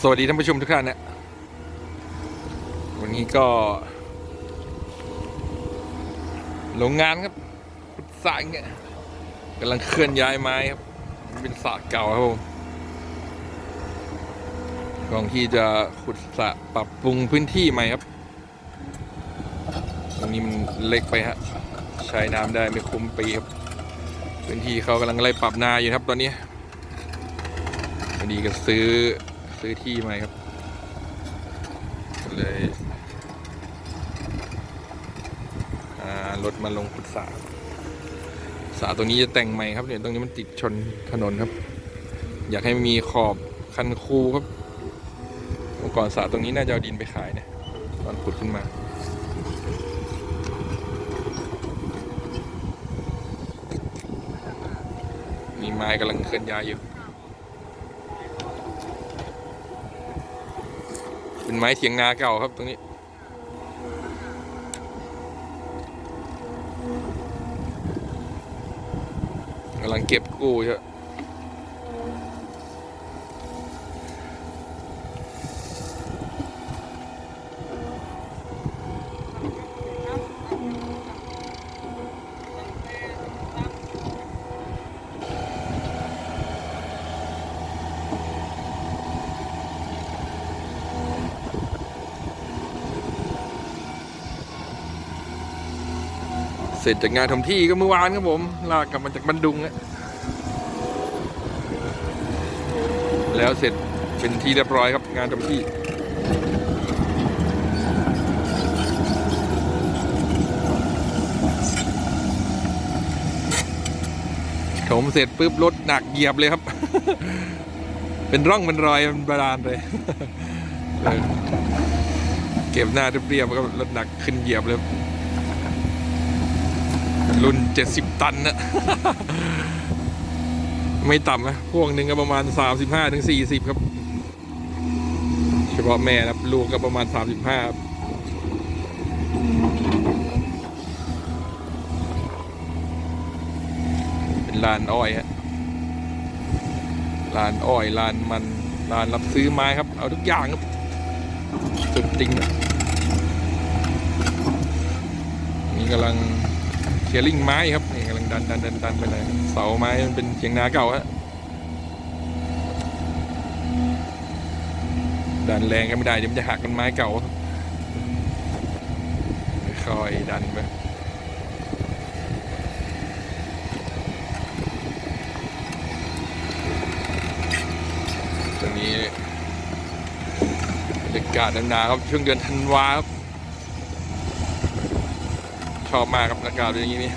สวัสดีท่านผู้ชมทุกท่านนะวันนี้ก็ โรงงานครับสระเงี้ยกำลังเคลื่อนย้ายไม้ครับมันเป็นสระเก่าครับผมกอนที่จะขุดสระปรับปรุงพื้นที่ใหม่ครับ ตรงนี้มันเล็กไปฮะใช้น้ำได้ไม่คุ้มปีครับ พื้นที่เขากำลังไล่ปรับนาอยู่ครับตอนนี้พอดีก็ซื้อ ซื้อที่ใหม่ครับ เลยรถมาลงขุดสระสระตรงนี้จะแต่งใหม่ครับเนี่ยตรงนี้มันติดชนถนนครับ อยากให้มีขอบคันคูครับเมื่อก่อนสระตรงนี้น่าจะเอาดินไปขายเนี่ยตอนขุดขึ้นมามีไม้กำลังเคลื่อนย้ายอยู่ เป็นไม้เถียงนาเก่าครับตรงนี้ กำลังเก็บกู้ใช่ สร็จจากงานทำที่ก็เมื่อวานครับผม ลากกลับมาจากบันดุงแล้วเสร็จเป็นที่เรียบร้อยครับงานทำที่ถมเสร็จปุ๊บรถหนักเหยียบเลยครับ เป็นร่องเป็นรอยเป็นบาดาลเลยเออเก็บหน้าเรียบๆก็รถหนักขึ้นเหยียบเลย รุ่น 70 ตันนะไม่ต่ำนะพวกหนึ่งก็ประมาณ 35ถึง40ครับ เฉพาะแม่ครับลูกก็ประมาณ 35ครับเป็นลานอ้อยฮะลานอ้อยลานมันลานรับซื้อไม้ครับ เอาทุกอย่างครับ สุดจริงอะนี่กำลัง เคลียร์ลิงไม้ครับนี่กำลังดันดันดันดันไปเลยเสาไม้มันเป็นเชียงนาเก่าฮะดันแรงก็ไม่ได้เดี๋ยวมันจะหักกันไม้เก่าค่อยๆดันไปตอนนี้บรรยากาศหนาวครับช่วงเดือนธันวาครับ อบมากครับอากาศอย่างนี้นี่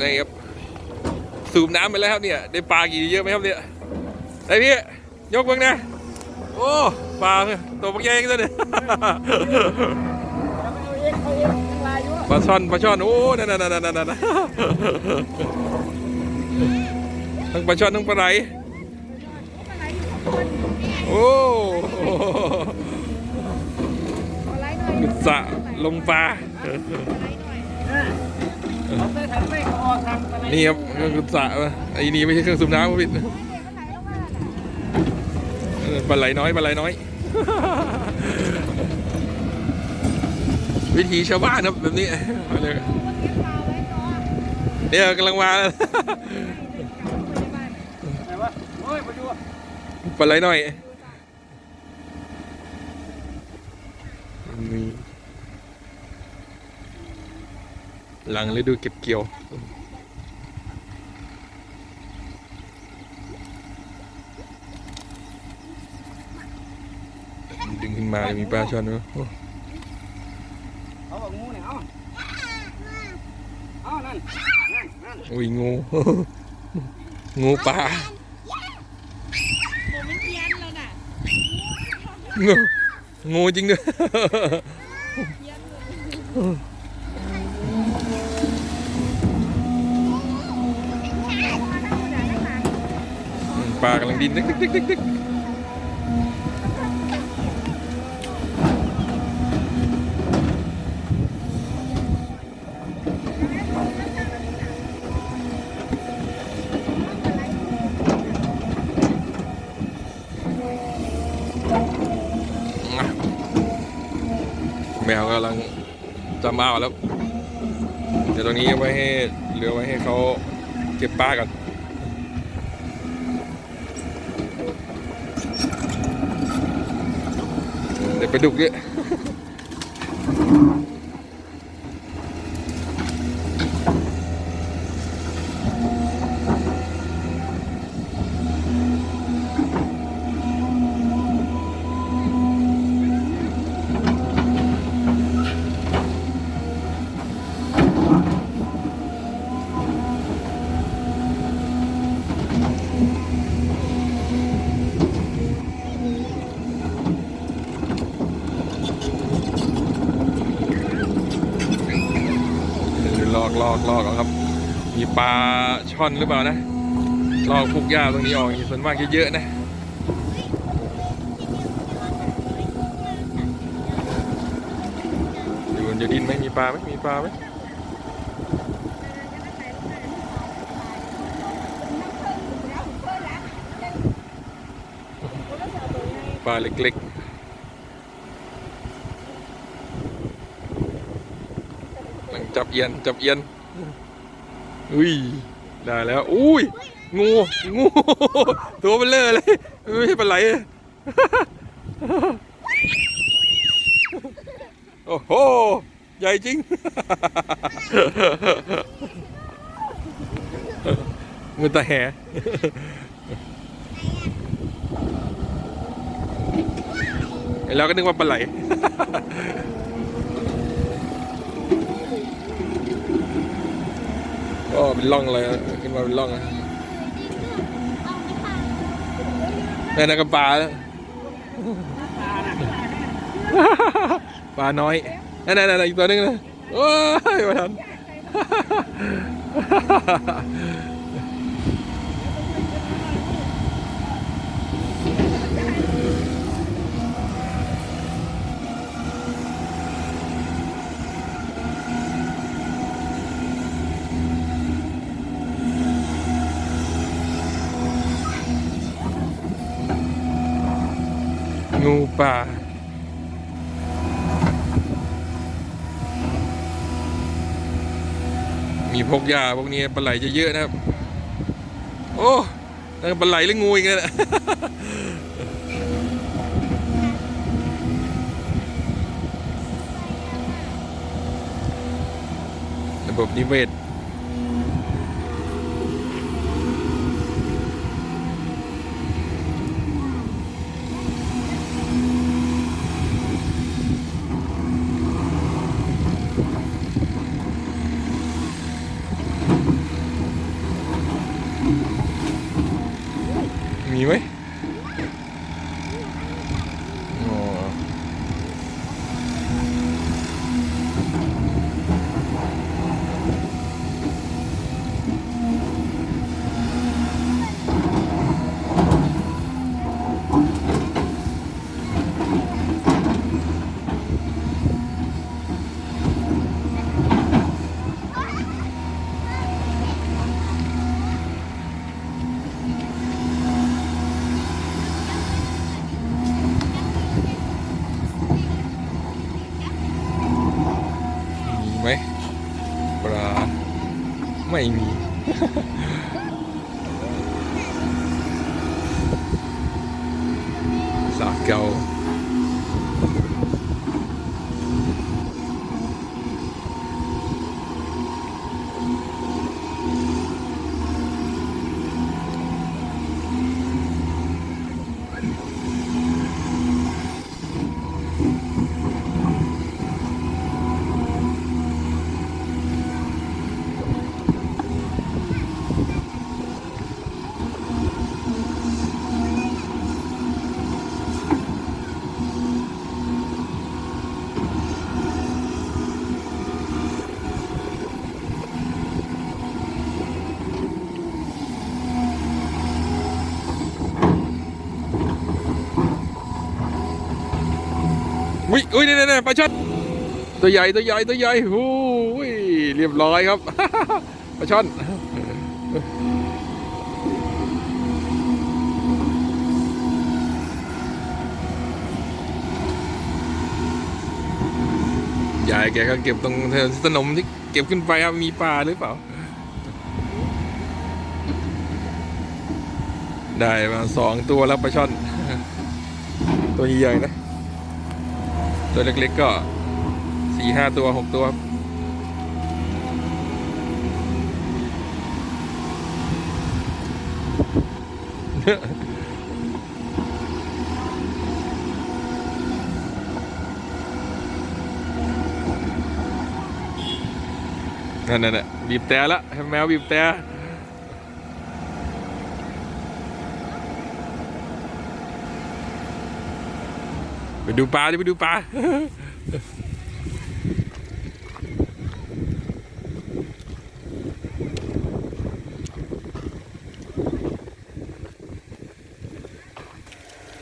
นี่ครับสูบน้ำไปแล้วครับเนี่ย ได้ปลากี่เยอะไหมครับเนี่ยไอ้พี่ยกเบ้งนะ โอ้ปลาตัวปักใหญ่กันเลย ปลาช่อนปลาช่อนโอ้นั่นนั่นนั่นนั่นทั้งปลาช่อนทั้งปลาไหลโอ้กุศะลงปลานี่ครับเครื่องกุศะไอ้นี่ไม่ใช่เครื่องสูบน้ำพี่ปลาไหลน้อยปลาไหลน้อย วิธีชาวบ้านครับแบบนี้เนี่ยกำลังมาแล้วปลาไหลหน่อยนี่หลังฤดูเก็บเกี่ยวดึงขึ้นมามีปลาช่อนด้วยโอ้เขาบอกงู เนี่ยเอาเอานั่นนั่นนั่นอุ้ยงู งูปลาผมเป็นเทียนแล้วน่ะงูงูจริงด้วยเทียนเลยปลากำลังดินดึกดึกดึกดึกดึก แมวกำลังจำเอาแล้ว เดี๋ยวตรงนี้ไว้ให้เหลือไว้ให้เขาเก็บปลากันเดี๋ยวไปดุกเยอะ ลอกลอกลอกเอาครับ มีปลาช่อนหรือเปล่านะลอกพวกหญ้าตรงนี้ออกส่วนมากเยอะๆนะอยู่บนดินไหมมีปลาไหมมีปลาไหมปลาเล็กๆกำลังจับเอียน จับเอียน อุ้ยได้แล้วอุ้ยงูงูตัวเบลเลอร์เลยไม่ใช่ปลาไหลโอ้โหใหญ่จริงมือตาแหเราก็นึกว่าปลาไหล ก็เป็นร่องเลยขึ้นมาเป็นร่องนะนั่นนะก็ปลาแล้วปลาน้อยนั่นนั่นอีกตัวหนึงนะโอ้ยมาทัน งูป่า มีพกยาพวกนี้ปลาไหลจะเยอะนะครับ โอ้นั่นปลาไหลหรืองูอีกนะระบบนิเวศ มีไหมอ๋อมี ไหมปลาไม่มี สาเกา อุ้ยอุ้ยนี่นี่ปลาช่อนตัวใหญ่ตัวใหญ่ตัวใหญ่โอ้ยเรียบร้อยครับปลาช่อนยายแกก็เก็บตรงแถวสนมที่เก็บขึ้นไปครับมีปลาหรือเปล่า ได้มาสองตัวแล้วปลาช่อน ตัวใหญ่ๆนะ ตัวเล็กๆก็สี่ห้าตัวหกตัวครับนั่นน่ะบีบแต่ละแมวบีบแต่ ไปดูปลาดิไปดูปลา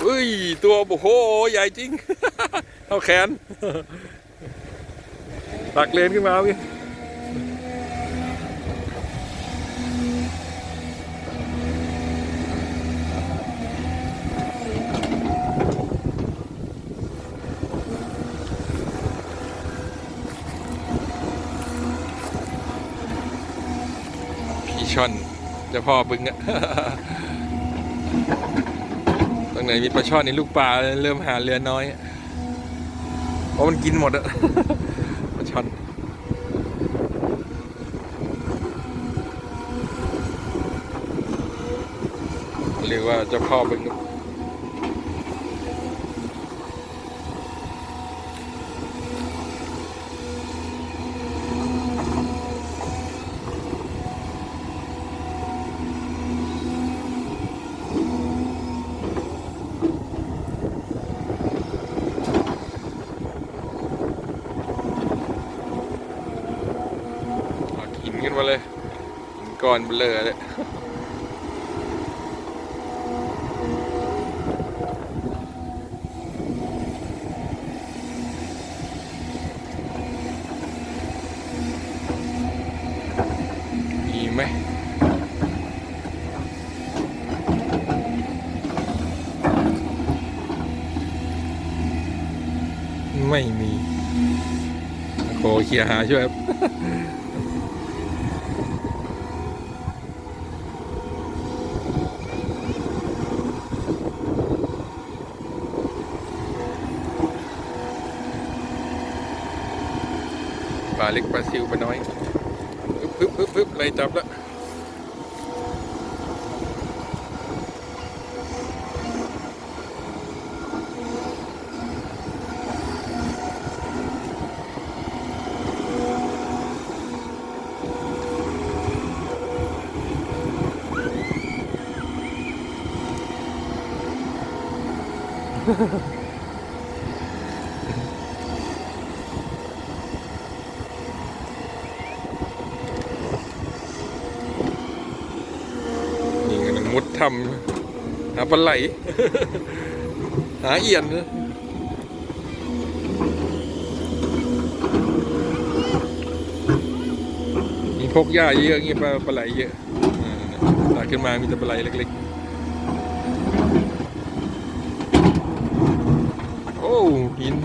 เฮ้ย ตัวโอ้โห ใหญ่จริง เอาแขนตักเลนขึ้นมาพี่ ช่อนเจะพ่อบึงอะตรงไหนมีปลาช่อนในลูกปลาเริ่มหาเรือน้อยเพราะมันกินหมดอะปลาช่อนเรียกว่าเจ้าพ่อบึงครับเอาหินขึ้นมาเลยหิน ก้อนเบลอเลยมีไหมไม่มีโคเคลียร์หาช่วยครับาเล็กปลาซิวปลาน้อยปึ๊บปึ๊บปึ๊บไล่จับแล้วนี่กำลังมุด ทำหาปลาไหล หาเอียนมีพกหญ้าเยอะอย่างงี้ปลาปลาไหลเยอะอ่าตักขึ้นมามีแต่ปลาไหลเล็ก ๆ โอ้หิน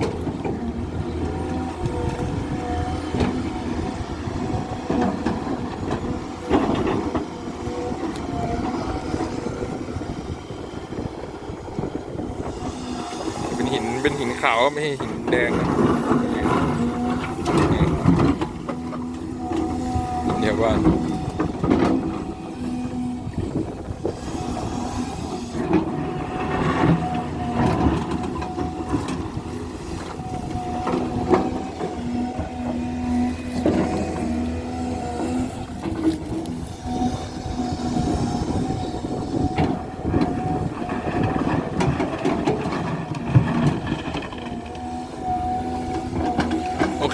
เป็นหินขาไม่ใช่หินแดงนะเดี๋ยวว่า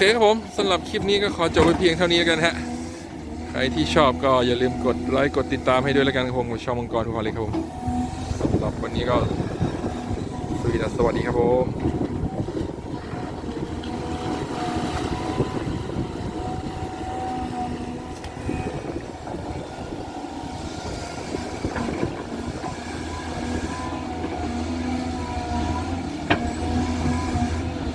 เคครับผมสำหรับคลิปนี้ก็ขอจบไว้เพียงเท่านี้กันฮะใครที่ชอบก็อย่าลืมกดไลค์กดติดตามให้ด้วยแล้วกันครับผมช่องมังกรทุกคนเลยครับผมสำหรับวันนี้ก็สวัสดีครับผม